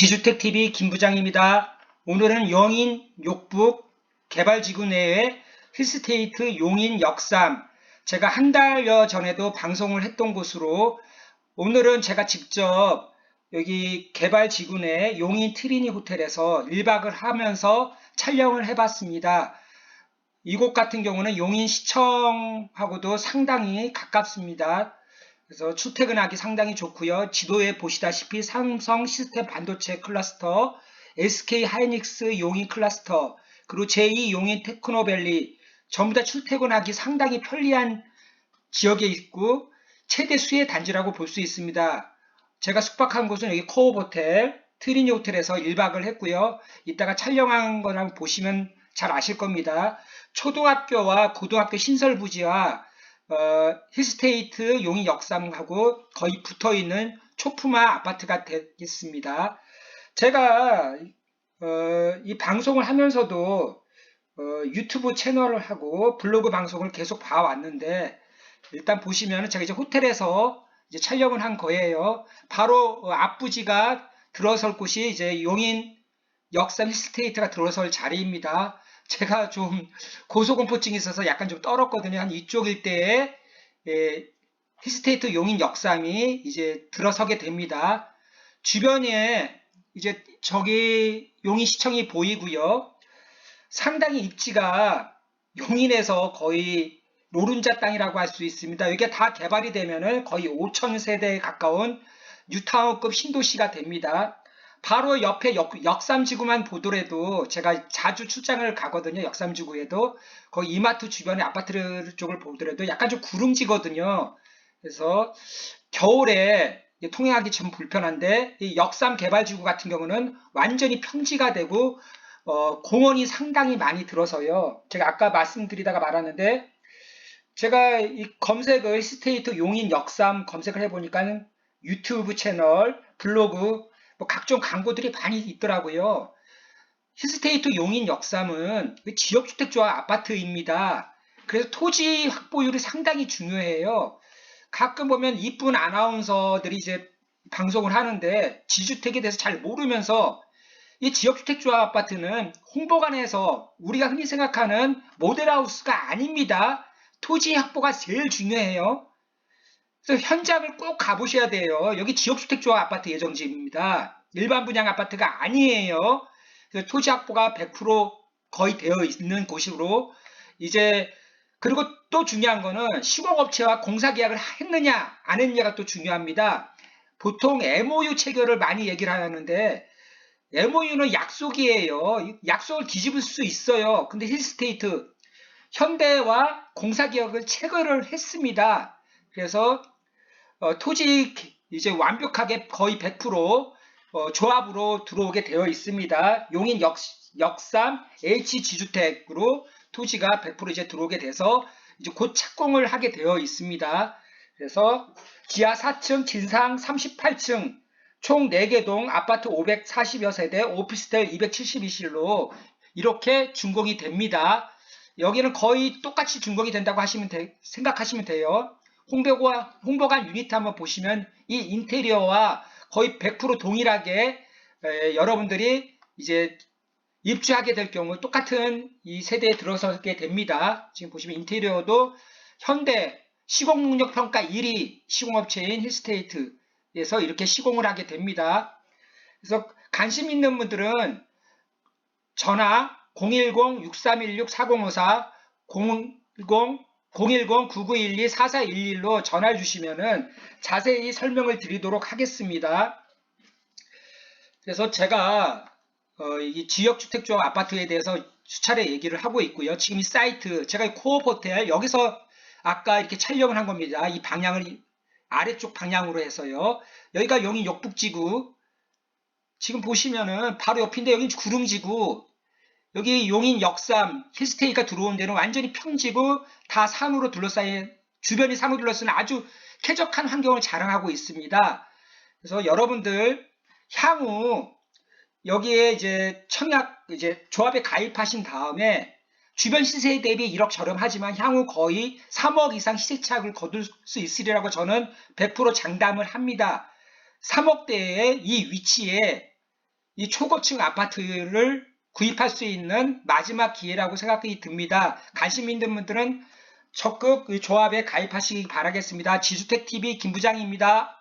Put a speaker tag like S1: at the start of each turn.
S1: 지주택TV 김부장입니다. 오늘은 영인 욕북 개발지구 내에 힐스테이트 용인 역삼 제가 한 달여 전에도 방송을 했던 곳으로 오늘은 제가 직접 여기 개발지구 내 용인 트리니 호텔에서 1박을 하면서 촬영을 해봤습니다. 이곳 같은 경우는 용인 시청하고도 상당히 가깝습니다. 그래서 출퇴근하기 상당히 좋고요. 지도에 보시다시피 삼성 시스템 반도체 클러스터, SK 하이닉스 용인 클러스터, 그리고 제2 용인 테크노밸리 전부 다 출퇴근하기 상당히 편리한 지역에 있고 최대 수혜 단지라고 볼 수 있습니다. 제가 숙박한 곳은 여기 코업 호텔, 트리니 호텔에서 1박을 했고요. 이따가 촬영한 거랑 보시면 잘 아실 겁니다. 초등학교와 고등학교 신설 부지와 어, 힐스테이트 용인 역삼하고 거의 붙어 있는 초품화 아파트가 되겠습니다. 제가 어, 이 방송을 하면서도 어, 유튜브 채널을 하고 블로그 방송을 계속 봐왔는데 일단 보시면 제가 이제 호텔에서 이제 촬영을 한 거예요. 바로 어, 앞부지가 들어설 곳이 이제 용인 역삼 힐스테이트가 들어설 자리입니다. 제가 좀 고소공포증이 있어서 약간 좀 떨었거든요. 한 이쪽 일대에 예, 힐스테이트 용인 역삼이 이제 들어서게 됩니다. 주변에 이제 저기 용인 시청이 보이고요. 상당히 입지가 용인에서 거의 노른자 땅이라고 할 수 있습니다. 이게 다 개발이 되면은 거의 5천 세대에 가까운 뉴타운급 신도시가 됩니다. 바로 옆에 역, 삼지구만 보더라도 제가 자주 출장을 가거든요. 역삼지구에도 거기 이마트 주변의 아파트 쪽을 보더라도 약간 좀 구름지거든요. 그래서 겨울에 통행하기 좀 불편한데 이 역삼 개발지구 같은 경우는 완전히 평지가 되고 어, 공원이 상당히 많이 들어서요. 제가 아까 말씀드리다가 말았는데 제가 이 검색을 스테이트 용인 역삼 검색을 해보니까 유튜브 채널, 블로그 뭐 각종 광고들이 많이 있더라고요. 힐스테이트 용인 역삼은 지역주택조합 아파트입니다. 그래서 토지 확보율이 상당히 중요해요. 가끔 보면 이쁜 아나운서들이 이제 방송을 하는데 지주택에 대해서 잘 모르면서 이 지역주택조합 아파트는 홍보관에서 우리가 흔히 생각하는 모델하우스가 아닙니다. 토지 확보가 제일 중요해요. 그래서 현장을 꼭 가보셔야 돼요. 여기 지역주택조합 아파트 예정지입니다. 일반 분양 아파트가 아니에요. 토지 확보가 100% 거의 되어 있는 곳으로 이제 그리고 또 중요한 거는 시공업체와 공사계약을 했느냐 안 했느냐가 또 중요합니다. 보통 MOU 체결을 많이 얘기를 하는데 MOU는 약속이에요. 약속을 뒤집을 수 있어요. 근데 힐스테이트 현대와 공사계약을 체결을 했습니다. 그래서 어, 토지 이제 완벽하게 거의 100% 어, 조합으로 들어오게 되어 있습니다. 용인 역, 역삼 H지주택으로 토지가 100% 이제 들어오게 돼서 이제 곧 착공을 하게 되어 있습니다. 그래서 지하 4층, 진상 38층, 총 4개 동 아파트 540여 세대, 오피스텔 272실로 이렇게 준공이 됩니다. 여기는 거의 똑같이 준공이 된다고 하시면 돼, 생각하시면 돼요. 홍보관, 홍보관 유니트 한번 보시면 이 인테리어와 거의 100% 동일하게 에, 여러분들이 이제 입주하게 될 경우 똑같은 이 세대에 들어서게 됩니다. 지금 보시면 인테리어도 현대 시공능력 평가 1위 시공업체인 힐스테이트에서 이렇게 시공을 하게 됩니다. 그래서 관심 있는 분들은 전화 010-6316-4054 010-9912-4411로 전화를 주시면은 자세히 설명을 드리도록 하겠습니다. 그래서 제가 어, 이 지역주택조합 아파트에 대해서 수차례 얘기를 하고 있고요. 지금 이 사이트 제가 코업 호텔 여기서 아까 이렇게 촬영을 한 겁니다. 이 방향을 아래쪽 방향으로 해서요. 여기가 용인 역북지구 지금 보시면은 바로 옆인데 여기 구릉지구 여기 용인 역삼 힐스테이가 들어온 데는 완전히 평지고 다 산으로 둘러싸인 주변이 산으로 둘러싸인 아주 쾌적한 환경을 자랑하고 있습니다. 그래서 여러분들 향후 여기에 이제 청약 이제 조합에 가입하신 다음에 주변 시세에 대비 1억 저렴하지만 향후 거의 3억 이상 시세 차익을 거둘 수 있으리라고 저는 100% 장담을 합니다. 3억대의 이 위치에 이 초고층 아파트를 구입할 수 있는 마지막 기회라고 생각이 듭니다. 관심 있는 분들은 적극 그 조합에 가입하시기 바라겠습니다. 지주택TV 김부장입니다.